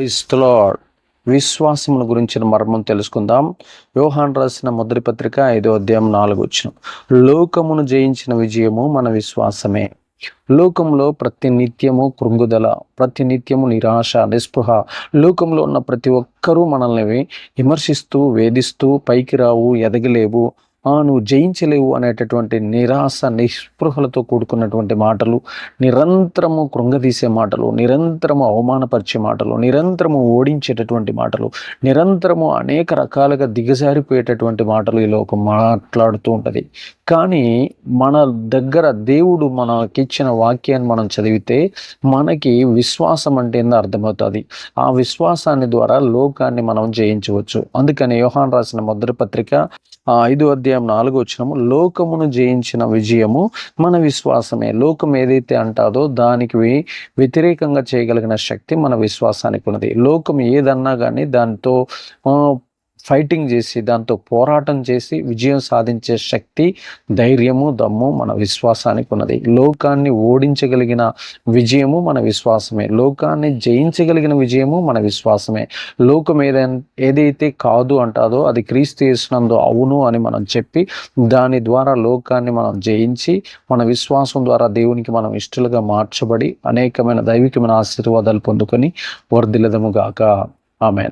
ఇస్తలాడ్ విశ్వాసముల గురించిన మర్మం తెలుసుకుందాం. యోహాన్ రాసిన మొదటి పత్రిక ఐదో అధ్యాయం నాలుగు వచ్చిన లోకమును జయించిన విజయము మన విశ్వాసమే. లోకంలో ప్రతి నిత్యము కృంగుదల ప్రతి నిత్యము నిరాశ నిస్పృహ. లోకంలో ఉన్న ప్రతి ఒక్కరూ మనల్ని విమర్శిస్తూ వేధిస్తూ పైకి రావు ఎదగలేవు. నువ్వు జయించలేవు అనేటటువంటి నిరాశ నిస్పృహలతో కూడుకున్నటువంటి మాటలు నిరంతరము కృంగదీసే మాటలు నిరంతరము అవమానపరిచే మాటలు నిరంతరము ఓడించేటటువంటి మాటలు నిరంతరము అనేక రకాలుగా దిగజారిపోయేటటువంటి మాటలు ఈ లోకం మాట్లాడుతూ ఉంటుంది. కానీ మన దగ్గర దేవుడు మనకిచ్చిన వాక్యాన్ని మనం చదివితే మనకి విశ్వాసం అంటే ఏందో అర్థమవుతుంది. ఆ విశ్వాసాన్ని ద్వారా లోకాన్ని మనం జయించవచ్చు. అందుకని యోహాన్ రాసిన మొదటి పత్రిక ఐదు అధ్యాయం నాలుగు వచ్చినము లోకమును జయించిన విజయము మన విశ్వాసమే. లోకం ఏదైతే అంటాదో దానికి వ్యతిరేకంగా చేయగలిగిన శక్తి మన విశ్వాసానికి ఉన్నది. లోకం ఏదన్నా కానీ దాంతో ఫైటింగ్ చేసి దాంతో పోరాటం చేసి విజయం సాధించే శక్తి ధైర్యము దమ్ము మన విశ్వాసానికి ఉన్నది. లోకాన్ని ఓడించగలిగిన విజయము మన విశ్వాసమే. లోకాన్ని జయించగలిగిన విజయము మన విశ్వాసమే. లోకం ఏదైనా ఏదైతే కాదు అంటాదో అది క్రీస్తు చేసినందు అవును అని మనం చెప్పి దాని ద్వారా లోకాన్ని మనం జయించి మన విశ్వాసం ద్వారా దేవునికి మనం ఇష్టలుగా మార్చబడి అనేకమైన దైవికమైన ఆశీర్వాదాలు పొందుకొని వర్ధిల్లదము గాక. ఆమె